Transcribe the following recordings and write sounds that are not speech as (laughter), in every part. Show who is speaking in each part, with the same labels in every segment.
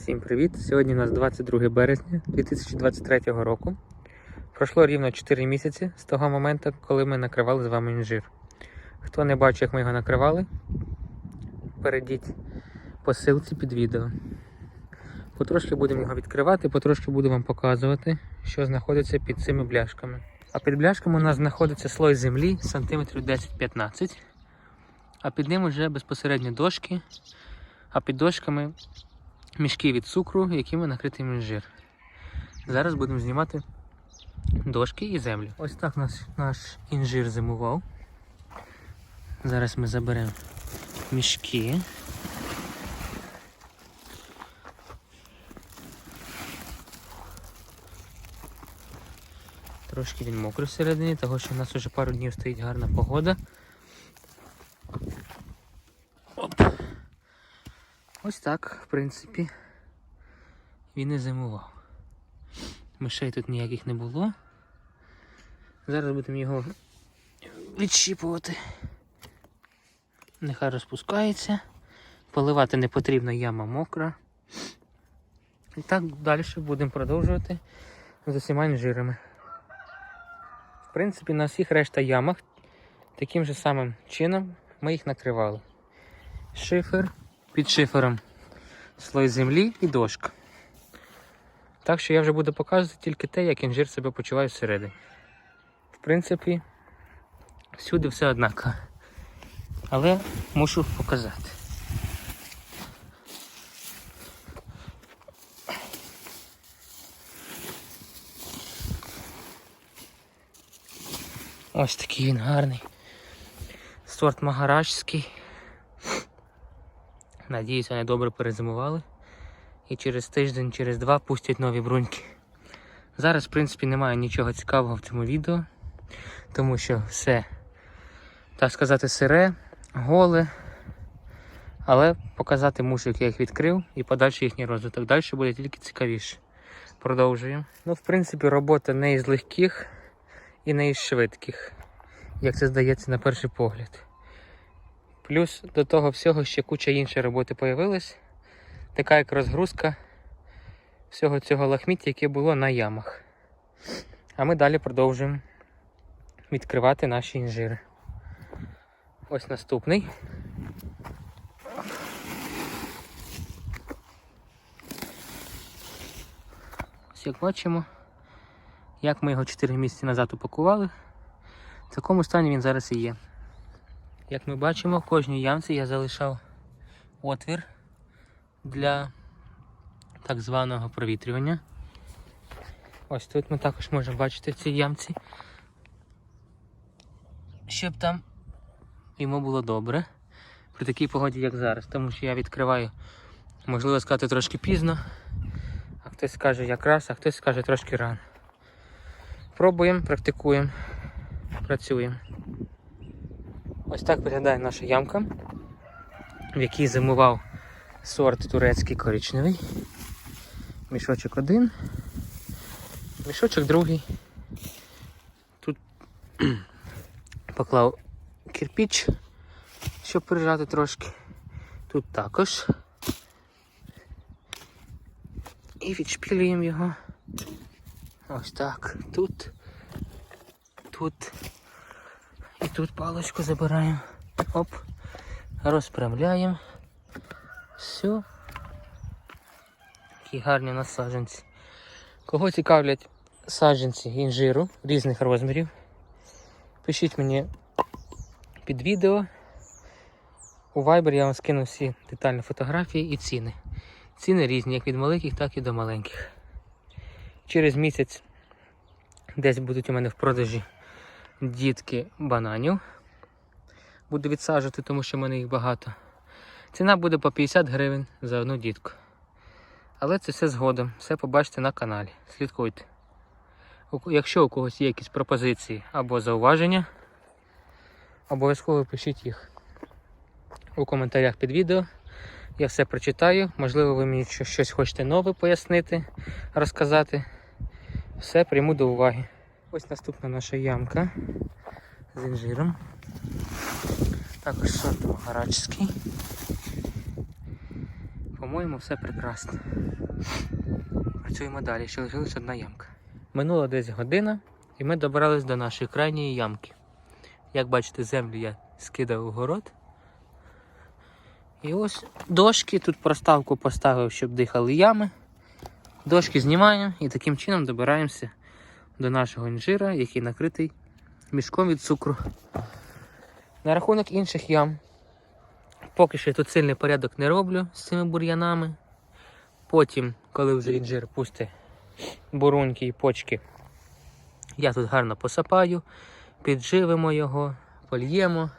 Speaker 1: Всім привіт! Сьогодні у нас 22 березня 2023 року. Пройшло рівно 4 місяці з того моменту, коли ми накривали з вами інжир. Хто не бачив, як ми його накривали, перейдіть по ссылці під відео. Потрошки будемо його відкривати, потрошки буду вам показувати, що знаходиться під цими бляшками. А під бляшками у нас знаходиться слой землі сантиметрів 10-15, а під ним вже безпосередньо дошки, а під дошками мішки від цукру, якими накритий інжир. Зараз будемо знімати дошки і землю. Ось так наш, наш інжир зимував. Зараз ми заберемо мішки. Трошки він мокрий всередині, тому що в нас вже пару днів стоїть гарна погода. Оп. Ось так, в принципі, він і зимував. Мишей тут ніяких не було. Зараз будемо його відщіпувати. Нехай розпускається. Поливати не потрібно, яма мокра. І так далі будемо продовжувати з усіма інжирами. В принципі, на всіх решта ямах таким же самим чином ми їх накривали. Шифер, під шифером слой землі і дошка. Так що я вже буду показувати тільки те, як інжир себе почуває всередині. В принципі, всюди все однаково. Але мушу показати. Ось такий він гарний. Сорт магаражський. Надіюсь, вони добре перезимували. І через тиждень, через два пустять нові бруньки. Зараз, в принципі, немає нічого цікавого в цьому відео, тому що все, так сказати, сире, голе. Але показати мушу, як я їх відкрив, і подальший їхній розвиток. Далі буде тільки цікавіше. Продовжуємо. Ну, в принципі, робота не із легких і не із швидких, як це здається на перший погляд. Плюс до того всього ще куча іншої роботи появилась. Така як розгрузка всього цього лахміття, яке було на ямах. А ми далі продовжуємо відкривати наші інжири. Ось наступний. Ось як бачимо, як ми його 4 місяці назад упакували, в такому стані він зараз і є. Як ми бачимо, в кожній ямці я залишав отвір для так званого провітрювання. Ось тут ми також можемо бачити в цій ямці, щоб там йому було добре при такій погоді, як зараз, тому що я відкриваю, можливо сказати, трошки пізно, а хтось скаже якраз, а хтось скаже трошки рано. Пробуємо, практикуємо, працюємо. Ось так виглядає наша ямка, в якій зимував сорт турецький коричневий. Мішочок один, мішочок другий. Тут (clears throat) поклав кирпіч, щоб прижати трошки. Тут також. І відшпілюємо його. Ось так. Тут, тут. Тут паличку забираємо. Оп. Розпрямляємо. Все. Такі гарні у нас саджанці. Кого цікавлять саджанці інжиру різних розмірів, пишіть мені під відео. У Viber я вам скину всі детальні фотографії і ціни. Ціни різні, як від маленьких, так і до маленьких. Через місяць десь будуть у мене в продажі дітки бананів. Буду відсаджувати, тому що в мене їх багато. Ціна буде по 50 гривень за одну дітку. Але це все згодом, все побачите на каналі. Слідкуйте. Якщо у когось є якісь пропозиції або зауваження, обов'язково пишіть їх у коментарях під відео. Я все прочитаю. Можливо, ви мені щось- хочете нове пояснити, розказати. Все прийму до уваги. Ось наступна наша ямка з інжиром. Також сорт Магарачський. По-моєму, все прекрасно. Працюємо далі, ще лишилась одна ямка. Минула десь година, і ми добрались до нашої крайньої ямки. Як бачите, землю я скидав у город. І ось дошки, тут проставку поставив, щоб дихали ями. Дошки знімаємо і таким чином добираємося до нашого інжира, який накритий мішком від цукру. На рахунок інших ям. Поки що я тут сильний порядок не роблю з цими бур'янами. Потім, коли вже інжир пусте буруньки і почки, я тут гарно посапаю, підживимо його, польємо.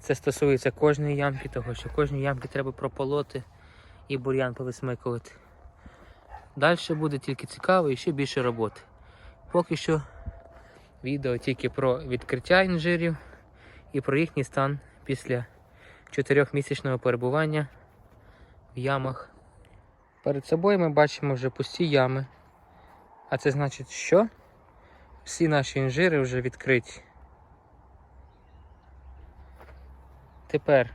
Speaker 1: Це стосується кожної ямки, того що кожній ямки треба прополоти і бур'ян повисмикувати. Далі буде тільки цікаво і ще більше роботи. Поки що відео тільки про відкриття інжирів і про їхній стан після чотирьохмісячного перебування в ямах. Перед собою ми бачимо вже пусті ями. А це значить, що всі наші інжири вже відкриті. Тепер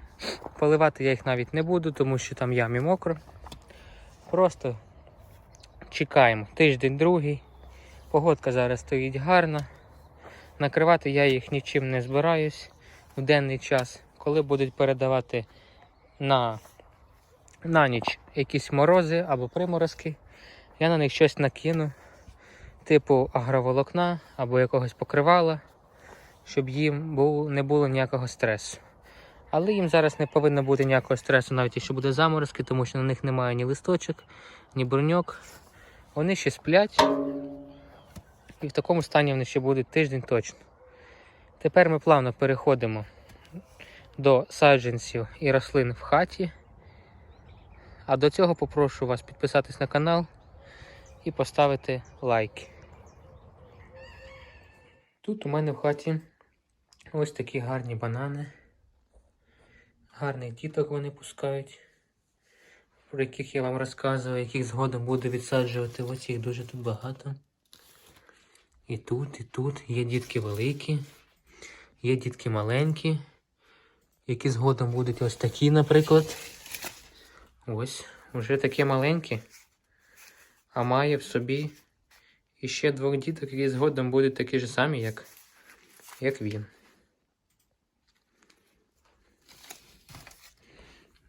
Speaker 1: поливати я їх навіть не буду, тому що там ямі мокро. Просто чекаємо тиждень другий. Погодка зараз стоїть гарна. Накривати я їх нічим не збираюсь в денний час, коли будуть передавати на, на ніч якісь морози або приморозки, я на них щось накину, типу агроволокна або якогось покривала, щоб їм був, не було ніякого стресу. Але їм зараз не повинно бути ніякого стресу, навіть якщо буде заморозки, тому що на них немає ні листочок, ні броньок. Вони ще сплять. І в такому стані вони ще будуть тиждень точно. Тепер ми плавно переходимо до саджанців і рослин в хаті. А до цього попрошу вас підписатись на канал і поставити лайки. Тут у мене в хаті ось такі гарні банани. Гарних діток вони пускають, про яких я вам розказував, яких згодом буду відсаджувати. Ось їх дуже тут багато. І тут, і тут є дітки великі, є дітки маленькі, які згодом будуть ось такі, наприклад. Ось, вже такі маленькі, а має в собі іще двох діток, які згодом будуть такі ж самі, як, як він.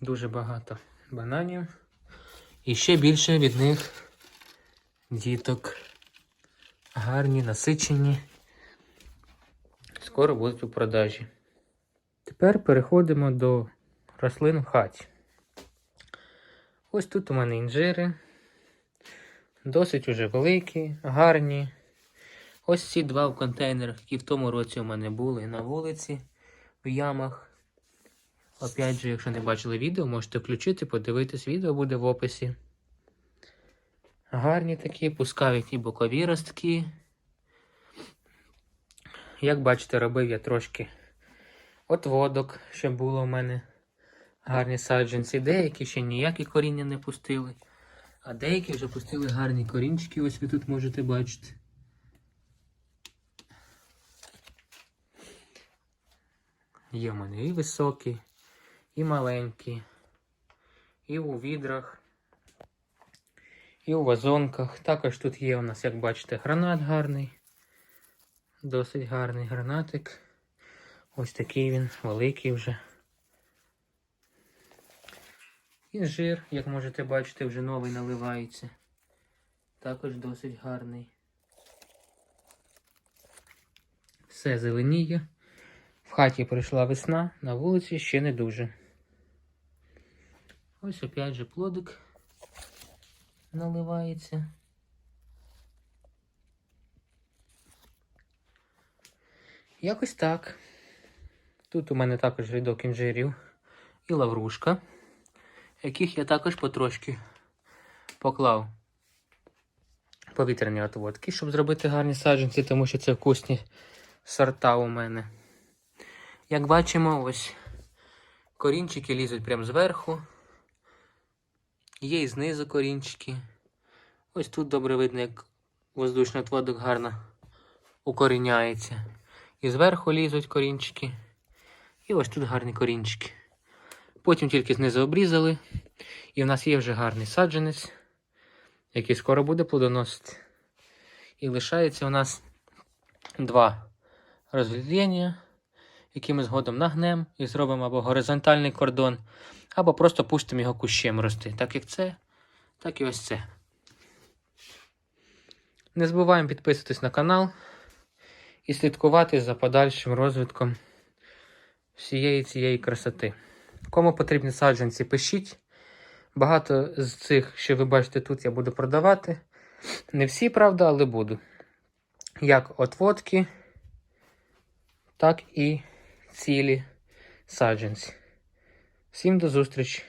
Speaker 1: Дуже багато бананів. І ще більше від них діток гарні, насичені. Скоро будуть у продажі. Тепер переходимо до рослин в хаті. Ось тут у мене інжири. Досить уже великі, гарні. Ось ці два в контейнерах, які в тому році у мене були на вулиці, в ямах. Опять же, якщо не бачили відео, можете включити, подивитись, відео буде в описі. Гарні такі, пускають і бокові ростки. Як бачите, робив я трошки отводок, щоб було в мене гарні саджанці. Деякі ще ніякі коріння не пустили, а деякі вже пустили гарні корінчики, ось ви тут можете бачити. Є в мене і високі, і маленькі, і у відрах, і у вазонках. Також тут є у нас, як бачите, гранат гарний. Досить гарний гранатик. Ось такий він, великий вже. Інжир, як можете бачити, вже новий наливається. Також досить гарний. Все зеленіє. В хаті прийшла весна, на вулиці ще не дуже. Ось опять же плодик наливається. Якось так. Тут у мене також рядок інжирів і лаврушка, яких я також потрошки поклав повітряні отводки, щоб зробити гарні саджанці, тому що це вкусні сорта у мене. Як бачимо, ось корінчики лізуть прямо зверху. Є і знизу корінчики. Ось тут добре видно, як воздушний отводок гарно укоріняється. І зверху лізуть корінчики. І ось тут гарні корінчики. Потім тільки знизу обрізали. І в нас є вже гарний саджанець, який скоро буде плодоносити. І лишається у нас два розведення, які ми згодом нагнемо і зробимо або горизонтальний кордон, або просто пустимо його кущем рости. Так як це, так і ось це. Не забуваємо підписуватись на канал і слідкувати за подальшим розвитком всієї цієї красоти. Кому потрібні саджанці, пишіть. Багато з цих, що ви бачите тут, я буду продавати. Не всі, правда, але буду. Як отводки, так і цілі саджанці. Всім до зустрічі!